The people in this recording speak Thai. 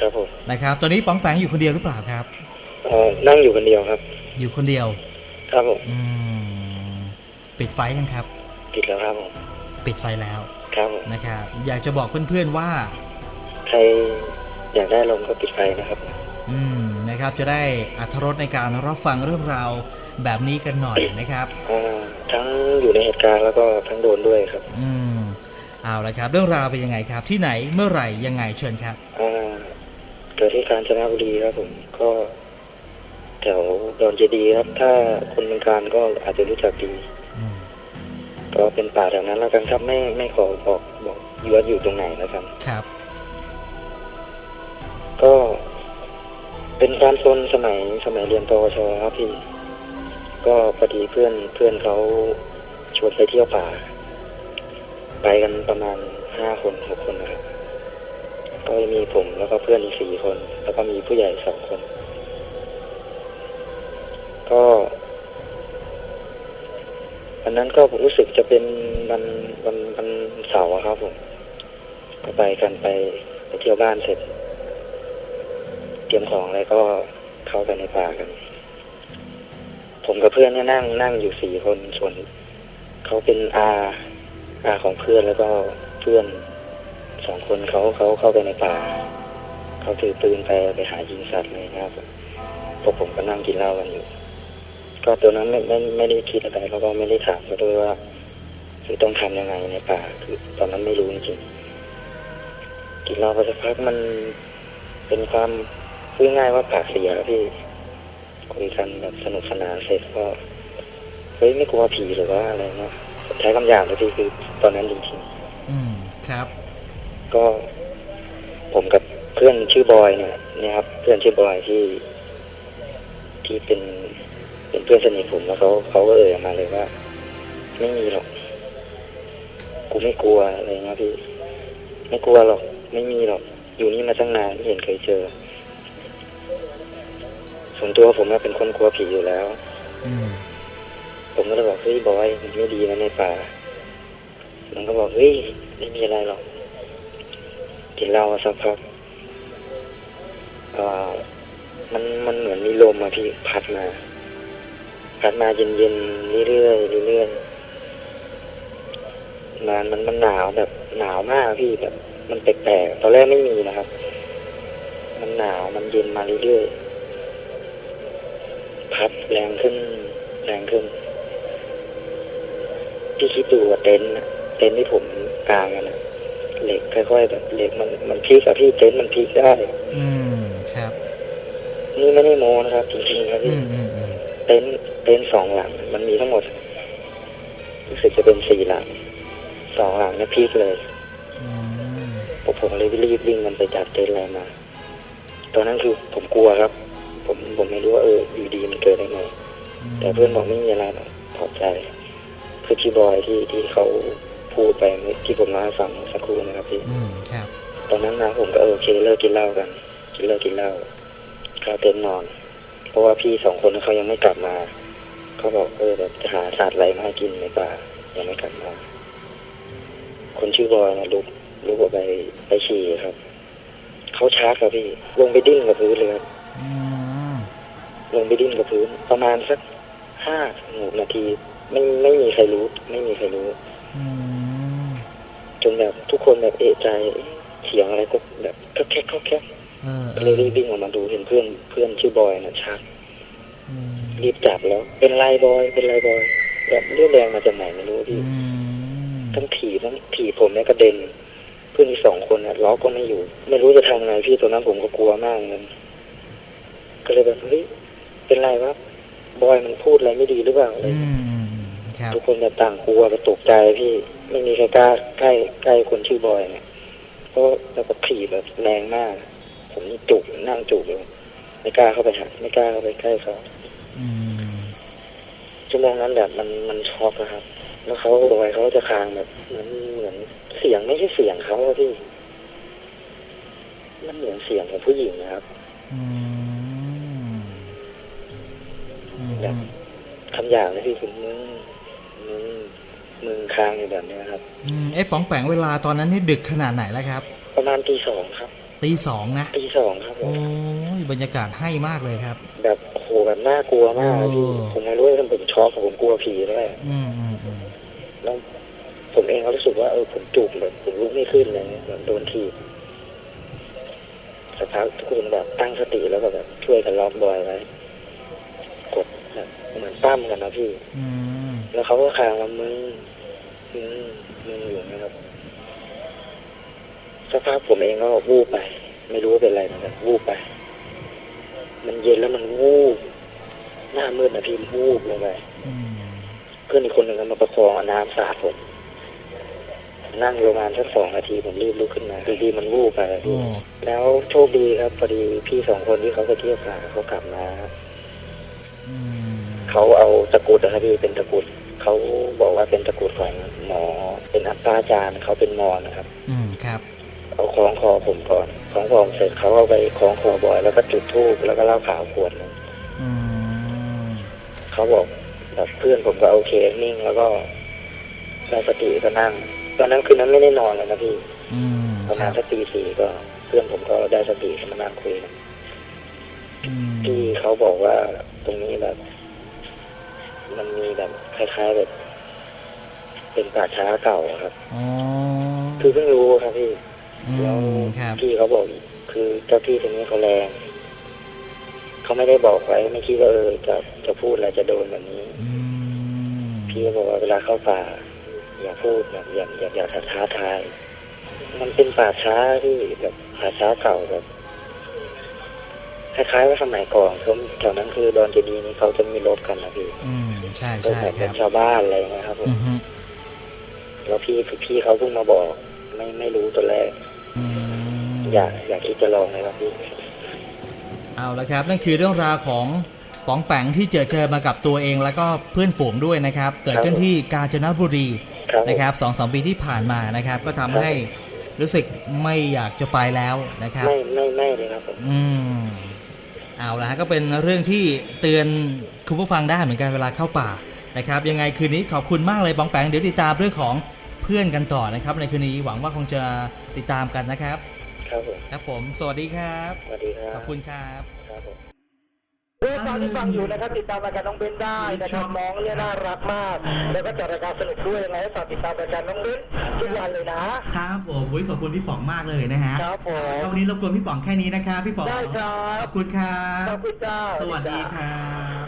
ครับผมนะครับ ตอนนี้ป๋องแปงอยู่คนเดียวหรือเปล่าครับเอ่อนั่งอยู่คนเดียวครับ อยู่คนเดียว ครับผมอืมปิดไฟยังครับ ปิดแล้วครับผมปิดไฟแล้วครับผมนะครับ อยากจะบอกเพื่อนๆว่า ใครอยากได้ลมก็ปิดไฟนะครับ อืมนะครับ จะได้อัธรสในการรับฟังเรื่องราวแบบนี้กันหน่อยนะครับอ่าทั้งอยู่ในเหตุการณ์แล้วก็ทั้งโดนด้วยครับ อืมเอาละครับ เรื่องราวเป็นยังไงครับ ที่ไหนเมื่อไหร่ยังไงเชิญครับ อ่า เกิดที่กาญจนบุรีครับผมก็แถวดอนเจดีย์ครับ ถ้าคนเมืองการก็อาจจะรู้จักดีอืมก็เป็นป่าแถวนั้นแล้วกันครับไม่ไม่ขอบอกบอกอยู่ว่าอยู่ตรงไหนนะครับ ครับ ก็เป็นการซนสมัยสมัยเรียนปวชครับพี่ ก็พอดีเพื่อนเพื่อนเขาชวนไปเที่ยวป่า ไปกันประมาณห้าคนหกคนนะครับ ก็มีผมแล้วก็เพื่อนอีกสี่คน แล้วก็มีผู้ใหญ่สองคน ก็วันนั้นก็ผมรู้สึกจะเป็นวันวันวันเสาร์อะครับผมก็ไปกันไปไปเที่ยวบ้านเสร็จ เตรียมของอะไรก็เข้าไปในป่ากัน ผมกับเพื่อนเนี่ยนั่งนั่งอยู่สี่คนส่วนเขาเป็นอาอาของเพื่อนแล้วก็เพื่อน สองคนเขาเขาเข้าไปในป่าเขาถือปืนไปไปหายิงสัตว์เลยนะครับพวกผมก็นั่งกินเหล้ากันอยู่ ก็ตัวนั้นไม่ไม่ไม่ได้คิดอะไรแล้วก็ไม่ได้ถามเขาด้วยว่าคือต้องทำยังไงในป่าคือ ตอนนั้นไม่รู้จริงกินเหล้าไปสักพักมันเป็นความพูดง่ายว่าปากเสียพี่คุยกันแบบสนุกสนานเสร็จก็เฮ้ยไม่กลัวผีหรือว่าอะไรเงี้ยใช้คำหยาบเลยพี่คือตอนนั้นจริงๆอืมครับ ก็ผมกับเพื่อนชื่อบอยเนี่ยเนี่ยครับ เพื่อนชื่อบอยที่ ที่เป็นเป็นเพื่อนสนิทผมแล้วเขาเขาก็เอ่ยออกมาเลยว่า ไม่มีหรอก กูไม่กลัวอะไรเงี้ยพี่ ไม่กลัวหรอก ไม่มีหรอก อยู่นี่มาตั้งนานไม่เห็นเคยเจอ ส่วนตัวผมน่ะเป็นคนกลัวผีอยู่แล้วอืมผมก็เลยบอกเฮ้ยบอยมันไม่ดีนะในป่า มันก็บอกเฮ้ยไม่มีอะไรหรอก กินเหล้ามาสักพักเอ่อมันมันเหมือนมีลมอะพี่พัดมา พัดมาเย็นๆเรื่อยๆเรื่อยๆมันมันมันหนาวแบบหนาวมากพี่แบบ มันแปลกๆตอนแรกไม่มีนะครับ มันหนาวมันเย็นมาเรื่อยๆพัดแรงขึ้น แรงขึ้นพี่คิดดูว่าเต็นท์เต็นท์ที่ผมกลางกันนะ เหล็กค่อยๆแบบเหล็กมันมันพลิกอะพี่เต็นท์มันพลิกได้ อืมครับ นี่ไม่ได้โมนะครับจริงๆครับอืพี่มอืมอืมเต็นท์เต็นท์สองหลัง มันมีทั้งหมดรู้สึกจะเป็นสี่หลังสองหลังเนี่ยพลิกเลยอืมผมผมเลยรีบวิ่งมันไปจัดเต็นท์อะไรมาตอนนั้นคือผมกลัวครับ ผมผมไม่รู้ว่าเอออยู่ดีมันเกิดได้ไง แต่เพื่อนบอกไม่มีอะไรหรอกปลอบใจ คือพี่บอยที่ที่เขา พูดไปเมื่อที่ผมเล่าให้ฟังสักครู่นะครับพี่อืมครับตอนนั้นนะผมก็เออโอเคเลิกกินเหล้ากันกินเลิกกินเหล้าเข้าเต็นท์นอน เพราะว่าพี่สองคนเขายังไม่กลับมาเขาบอกเออแบบจะหาสัตว์อะไรมาให้กินในป่ายังไม่กลับมา คนชื่อบอยนะลุกลุกออกไปไปฉี่ครับเขาชาร์จครับพี่ลงไปดิ้นกับพื้นเลยครับอืมลงไปดิ้นกับพื้น ประมาณสักห้าหกนาที ไม่ไม่มีใครรู้ ไม่มีใครรู้ อืมจ นแบบทุกคนแบบเอะใจเอ๊ะเสียงอะไรก็แบบก็แค่ก็แค่เออก็เลยรีบวิ่งออกมาดูเห็นเพื่อนเพื่อนชื่อบอยนะชักอืมรีบจับแล้ว เป็นไรบอย เป็นไรบอย แบบเรื่องแรงมาจากไหนไม่รู้อืพี่มทั้งถีบทั้งถีบผมเนี่ยกระเด็น เพื่อนอีกสองคนเนี่ยล้อก็ไม่อยู่ ไม่รู้จะทำไงพี่ตอนนั้นผมก็กลัวมากเลยก็เลยแบบเฮ้ยเป็นไรวะบอยมันพูดอะไรไม่ดีหรือเปล่าอะไรอืมอืมครับ ทุกคนแบบต่างกลัวก็ตกใจพี่ไม่มีใครกล้าใกล้ใกล้คนชื่อบอยเนี่ยเพราะแล้วก็ถีบแบบแรงมาก ผมนี่จุกนั่งจุกเลยไม่กล้าเข้าไปหาไม่กล้าเข้าไปใกล้เขาอืมชั่วโมงนั้นแบบมันมันช็อกนะครับ แล้วเขาบอยเขาจะคางแบบเหมือนเหมือนเสียงไม่ใช่เสียงเขาอะพี่มันเหมือนเสียงของผู้หญิงนะครับอืมอืมแบบคำหยาบเลยพี่คือ มึงมึงมึงคางอยู่แบบเนี้ยครับ อืมเอ๊ะป๋องแปงเวลาตอนนั้นนี่ดึกขนาดไหนแล้วครับ ประมาณตีสองครับตีสองนะตีสองครับผโอ้มยบรรยากาศให้มากเลยครับ แบบโอ้โหแบบน่ากลัวมากอะพี่โอ้ผมไม่รู้ว่าผมช็อกผมกลัวผีด้วยอืมอืมอืมแล้วผมเองก็รู้สึกว่าเออผมจุกแบบผมลุกไม่ขึ้นเลยเหมือนโดนทีบสักพักทุกคนแบบตั้งสติแล้วก็แบบช่วยกันล็อกบอยไว้กดแบบเหมือนปั้มกันนะพี่ อืม แล้วเขาก็คางว่ามึงมึงมึงอยู่นะครับสักพักผมเองก็วูบไป ไม่รู้ว่าเป็นอะไรเหมือนกันวูบไป มันเย็นแล้วมันวูบหน้ามืดนะพี่วูบลงไปอืมเพื่อนอีกคนหนึ่งก็มาประคองเอาน้ำสาดผม นั่งประมาณสักสองนาทีผมรีบลุกขึ้นมาคือดีมันวูบไปอะโอ้พี่แล้วโชคดีครับพอดีพี่สองคนที่เขาไปเที่ยวกันเขากลับมาครับอืมเขาเอาตะกรุดนะครับพี่เป็นตะกรุด เขาบอกว่าเป็นตะกรุดของหมอ เป็นอัปาจารย์เขาเป็นหมอนะครับ อืมครับ เอาคล้องคอผมก่อนคล้องคอผมเสร็จเขาเอาไปคล้องคอบอย แล้วก็จุดธูปแล้วก็เหล้าขาวขวดหนึงอืมเขาบอกแบบเพื่อนผมก็โอเคนิ่งแล้วก็ได้สติก็นั่ง ตอนนั้นคืนนั้นไม่ได้นอนเลยนะพี่อืมประคมารัณบสักตีสี่ก็ เพื่อนผมก็ได้สติก็มานั่งคุยกันอืมที่เขาบอกว่าตรงนี้แบบ มันมีแบบคล้ายๆแบบ เป็นป่าช้าเก่าอะครับ อ๋อคือเพิ่งรู้ครับพี่อืแล้วมครับ พี่เขาบอกอีกคือเจ้าที่ตรงนี้เขาแรงเขาไม่ได้บอกไว้ไม่คิดว่าเออจะจะพูดอะไรจะโดนแบบนี้ อืมพี่ก็บอกว่าเวลาเข้าป่า อย่าพูดแบบอย่าอย่าอย่าท้าทาย มันเป็นป่าช้าที่แบบป่าช้าเก่าแบบ คล้ายๆว่าสมัยก่อนเขาแถวนั้นคือดอนเจดีย์นี่เขาจะมีรบกันนะพี่อืมใช่ก็ใช่แบบคเป็รันบชาวบ้านอะไรอย่างเงี้ยครับผมอือฮึแล้วพี่พี่เขาเพิ่งมาบอก ไม่ไม่รู้ตัวแรกอืมอยากอยากคิดจะลองเลยครับพี่เอาละครับ นั่นคือเรื่องราวของป๋องแปงที่เจอเจอมากับตัวเองแล้วก็เพื่อนฝูงด้วยนะครับ เกิดขึ้นที่กาญจนบุรีครับผมนะครับสองสามปีที่ผ่านมานะครับ ก็ทำให้รู้สึกไม่อยากจะไปแล้วนะครับ ไม่ไม่ไม่เลยครับผมอืม เอาละฮะก็เป็นเรื่องที่เตือนคุณผู้ฟังได้เหมือนกันเวลาเข้าป่านะครับยังไงคืนนี้ขอบคุณมากเลยบองแปงเดี๋ยวติดตามเรื่องของเพื่อนกันต่อนะครับ ในคืนนี้หวังว่าคงจะติดตามกันนะครับ ครับผมครับผม สวัสดีครับ สวัสดีครับ ขอบคุณครับ ครับผมเรื่องตอนที่ฟังอยู่นะครับติดตามรายการน้องเบนได้นะครับน้องเนี่ยน่ารักมาก แล้วก็จัดรายการสนุกด้วยยังไงให้ฝากติดตามรายการน้องเบนทุกวันเลยนะครับผมอุ๊ยขอบคุณพี่ป๋องมากเลยนะฮะครับผมวันนี้รบกวนพี่ป๋องแค่นี้นะครับพี่ป๋องได้ครับขอบคุณครับขอบคุณจ้าสวัสดีครับ